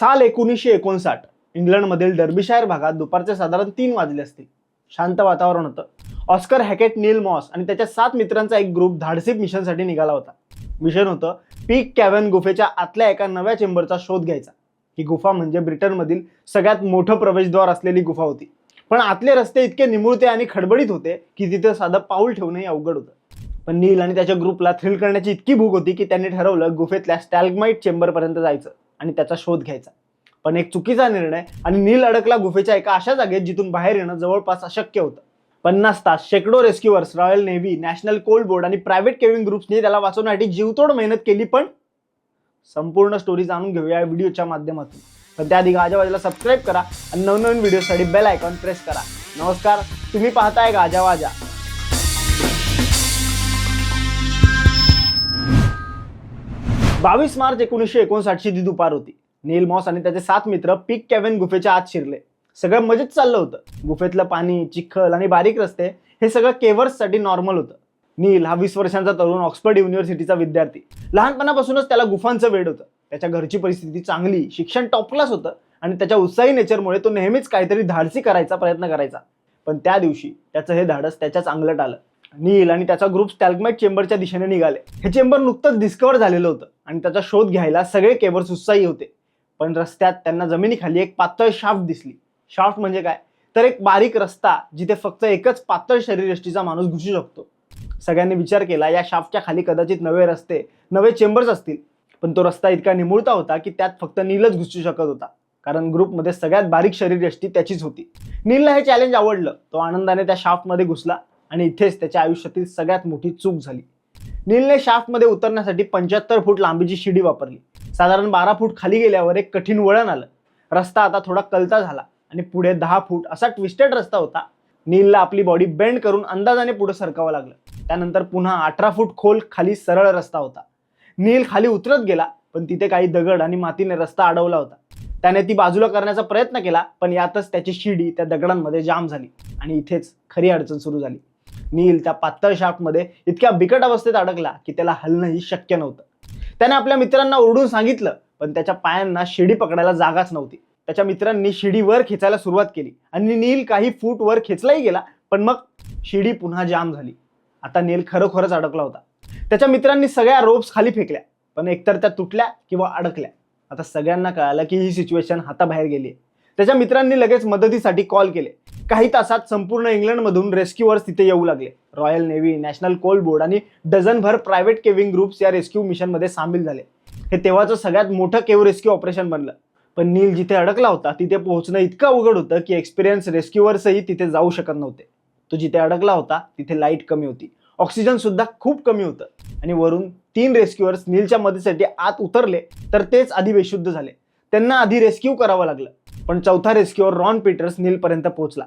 साल एकोणीसशे एकोणसाठ. इंग्लंडमधील डर्बीशायर भागात दुपारचे साधारण तीन वाजले असतील शांत वातावरण होतं. ऑस्कर हॅकेट नील मॉस आणि त्याच्या सात मित्रांचा एक ग्रुप धाडसी मिशनसाठी निघाला होता. मिशन होतं पीक कॅव्हन गुफेच्या आतल्या एका नव्या चेंबरचा शोध घ्यायचा. ही गुफा म्हणजे ब्रिटनमधील सगळ्यात मोठं प्रवेशद्वार असलेली गुफा होती. पण आतले रस्ते इतके निमुळते आणि खडबडीत होते की तिथे साधं पाऊल ठेवणंही अवघड होतं. पण नील आणि त्याच्या ग्रुपला थ्रिल करण्याची इतकी भूक होती की त्यांनी ठरवलं गुफेतल्या स्टॅल्गमाइट चेंबरपर्यंत जायचं. आणि त्याचा शोध घ्यायचा. पण एक चुकीचा निर्णय आणि नील अडकला गुफेच्या एका अशा जागेत जिथून बाहेर येणं जवळपास अशक्य होतं. पन्नास तास शेकडो rescuers Royal Navy National Coal Board आणि प्रायव्हेट केविंग ग्रुप्सनी त्याला वाचवण्यासाठी जीवतोड मेहनत केली पण संपूर्ण स्टोरी जाणून घेऊया या व्हिडिओच्या माध्यमातून. तर त्याआधी गाजावाजाला सबस्क्राईब करा आणि नवनवीन व्हिडिओसाठी बेल आयकॉन प्रेस करा. नमस्कार तुम्ही पाहताय गाजावाजा बावीस मार्च एकोणीसशे एकोणसाठची ती दुपार होती. नील मॉस आणि त्याचे सात मित्र पीक कॅव्हन गुफेच्या आत शिरले. सगळं मजेत चाललं होतं. गुफेतलं पाणी चिखल आणि बारीक रस्ते हे सगळं केवर्ससाठी नॉर्मल होतं. नील हा वीस वर्षांचा तरुण ऑक्सफर्ड युनिव्हर्सिटीचा विद्यार्थी. लहानपणापासूनच त्याला गुफांचं वेड होतं. त्याच्या घरची परिस्थिती चांगली शिक्षण टॉप क्लास होतं आणि त्याच्या उत्साही नेचरमुळे तो नेहमीच काहीतरी धाडसी करायचा प्रयत्न करायचा. पण त्या दिवशी त्याचं हे धाडस त्याच्याच अंगलट आलं. नील आणि त्याचा ग्रुप स्टॅल्गमाइट चेंबरच्या दिशेने निघाले. हे चेंबर नुकतंच डिस्कवर झालेलं होतं. आणि त्याचा शोध घ्यायला सगळे केबर्स उत्साही होते. पण रस्त्यात त्यांना जमिनीखाली एक पातळ शाफ्ट दिसली. शाफ्ट म्हणजे काय? तर एक बारीक रस्ता जिथे फक्त एकच पातळ शरीरयष्टीचा माणूस घुसू शकतो. सगळ्यांनी विचार केला या शाफ्टच्या खाली कदाचित नवे रस्ते नवे चेंबर्स असतील. पण तो रस्ता इतका निमुळता होता की त्यात फक्त नीलच घुसू शकत होता. कारण ग्रुपमध्ये सगळ्यात बारीक शरीरयष्टी त्याचीच होती. नीलला हे चॅलेंज आवडलं. तो आनंदाने त्या शाफ्टमध्ये घुसला आणि इथेच त्याच्या आयुष्यातील सगळ्यात मोठी चूक झाली. नीलने शाफ्टमध्ये उतरण्यासाठी पंच्याहत्तर फूट लांबीची शिडी वापरली. साधारण बारा फूट खाली गेल्यावर एक कठीण वळण आलं. रस्ता आता थोडा कलता झाला आणि पुढे दहा फूट असा ट्विस्टेड रस्ता होता. नीलला आपली बॉडी बेंड करून अंदाजाने पुढे सरकावं लागलं. त्यानंतर पुन्हा अठरा फूट खोल खाली सरळ रस्ता होता. नील खाली उतरत गेला पण तिथे काही दगड आणि मातीने रस्ता अडवला होता. त्याने ती बाजूला करण्याचा प्रयत्न केला पण यातच त्याची शिडी त्या दगडांमध्ये जाम झाली आणि इथेच खरी अडचण सुरू झाली. नील त्या पातळ शाफ्टमध्ये इतक्या बिकट अवस्थेत अडकला की त्याला हलणंही शक्य नव्हतं. त्याने आपल्या मित्रांना ओरडून सांगितलं पण त्याच्या पायांना शिडी पकडायला जागाच नव्हती. त्याच्या मित्रांनी शिडी वर खेचायला सुरुवात केली आणि नील काही फूट वर खेचलाही गेला पण मग शिडी पुन्हा जाम झाली. आता नील खरोखरच अडकला होता. त्याच्या मित्रांनी सगळ्या रोप्स खाली फेकल्या पण एकतर त्या तुटल्या किंवा अडकल्या. आता सगळ्यांना कळालं की ही सिच्युएशन हाताबाहेर गेली आहे त्याच्या मित्रांनी लगेच मदतीसाठी कॉल केले. काही तासात संपूर्ण इंग्लंडमधून रेस्क्यूअर्स तिथे येऊ लागले. Royal Navy National Coal Board आणि डझनभर प्रायव्हेट केविंग ग्रुप्स या रेस्क्यू मिशनमध्ये सामील झाले. हे तेव्हाचं सगळ्यात मोठं केव रेस्क्यू ऑपरेशन बनलं. पण नील जिथे अडकला होता तिथे पोहोचणं इतकं अवघड होतं की एक्सपिरियन्स रेस्क्यूवर्सही तिथे जाऊ शकत नव्हते. तो जिथे अडकला होता तिथे लाइट कमी होती. ऑक्सिजन सुद्धा खूप कमी होतं. आणि वरून तीन रेस्क्यूअर्स नीलच्या मदतीसाठी आत उतरले तर तेच आधी बेशुद्ध झाले. त्यांना आधी रेस्क्यू करावं लागलं. पण चौथा रेस्क्यूअर रॉन पीटर्स नीलपर्यंत पोहोचला.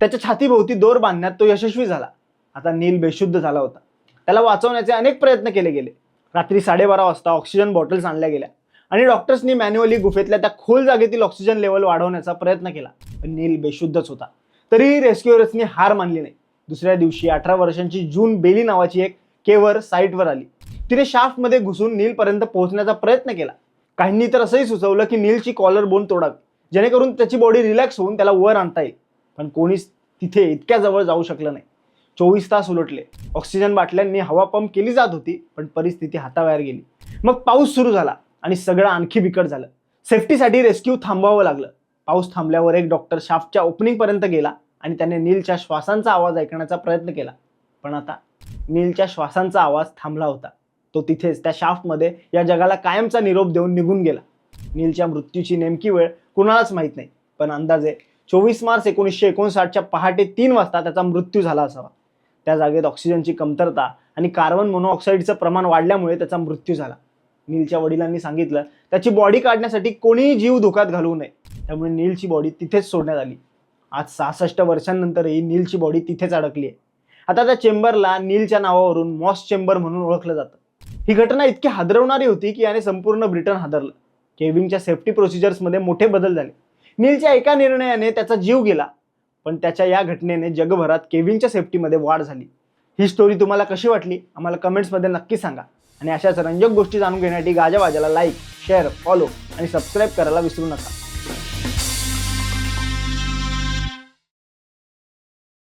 त्याच्या छातीभोवती दोर बांधण्यात तो यशस्वी झाला. आता नील बेशुद्ध झाला होता. त्याला वाचवण्याचे अनेक प्रयत्न केले गेले. रात्री साडेबारा वाजता ऑक्सिजन बॉटल्स आणल्या गेल्या. आणि डॉक्टर्सनी मॅन्युअली गुफेतल्या त्या खोल जागेतील ऑक्सिजन लेवल वाढवण्याचा प्रयत्न केला. पण नील बेशुद्धच होता. तरीही रेस्क्युअर्सनी हार मानली नाही. दुसऱ्या दिवशी अठरा वर्षांची जून बेली नावाची एक केवर साईटवर आली. तिने शाफ्टमध्ये घुसून नीलपर्यंत पोहोचण्याचा प्रयत्न केला. काहींनी तर असंही सुचवलं की नीलची कॉलर बोन तोडावी. जेणेकरून त्याची बॉडी रिलॅक्स होऊन त्याला वर आणता येईल. पण कोणीच तिथे इतक्या जवळ जाऊ शकलं नाही. चोवीस तास उलटले. ऑक्सिजन बाटल्यांनी हवा पंप केली जात होती पण परिस्थिती हाताबाहेर गेली. मग पाऊस सुरू झाला आणि सगळं आणखी बिकट झालं. सेफ्टीसाठी रेस्क्यू थांबवावं लागलं. पाऊस थांबल्यावर एक डॉक्टर शाफ्टच्या ओपनिंगपर्यंत गेला आणि त्याने नीलच्या श्वासांचा आवाज ऐकण्याचा प्रयत्न केला. पण आता नीलच्या श्वासांचा आवाज थांबला होता. तो तिथेच त्या शाफ्टमध्ये या जगाला कायमचा निरोप देऊन निघून गेला. नीलच्या मृत्यूची नेमकी वेळ कुणालाच माहीत नाही पण अंदाजे चोवीस मार्च एकोणीसशे एकोणसाठच्या पहाटे तीन वाजता त्याचा मृत्यू झाला असावा. त्या जागेत ऑक्सिजनची कमतरता आणि कार्बन मोनोऑक्साईडचं प्रमाण वाढल्यामुळे त्याचा मृत्यू झाला. नीलच्या वडिलांनी सांगितलं त्याची बॉडी काढण्यासाठी कोणीही जीव धोक्यात घालवू नये. त्यामुळे नीलची बॉडी तिथेच सोडण्यात आली. आज सहासष्ट वर्षांनंतरही नीलची बॉडी तिथेच अडकली आहे आता त्या चेंबरला नीलच्या नावावरून मॉस चेंबर म्हणून ओळखलं जातं. ही घटना इतकी हादरवणारी होती की याने संपूर्ण ब्रिटन हादरलं. केविंगच्या सेफ्टी प्रोसिजर्समध्ये मोठे बदल झाले. नीलच्या एका निर्णयाने त्याचा जीव गेला पण त्याच्या या घटनेने जगभरात केविंगच्या सेफ्टीमध्ये वाढ झाली. ही स्टोरी तुम्हाला कशी वाटली? आम्हाला कमेंट्समध्ये नक्की सांगा. आणि अशाच रंजक गोष्टी जाणून घेण्यासाठी गाजावाजाला लाईक शेअर फॉलो आणि सबस्क्राईब करायला विसरू नका.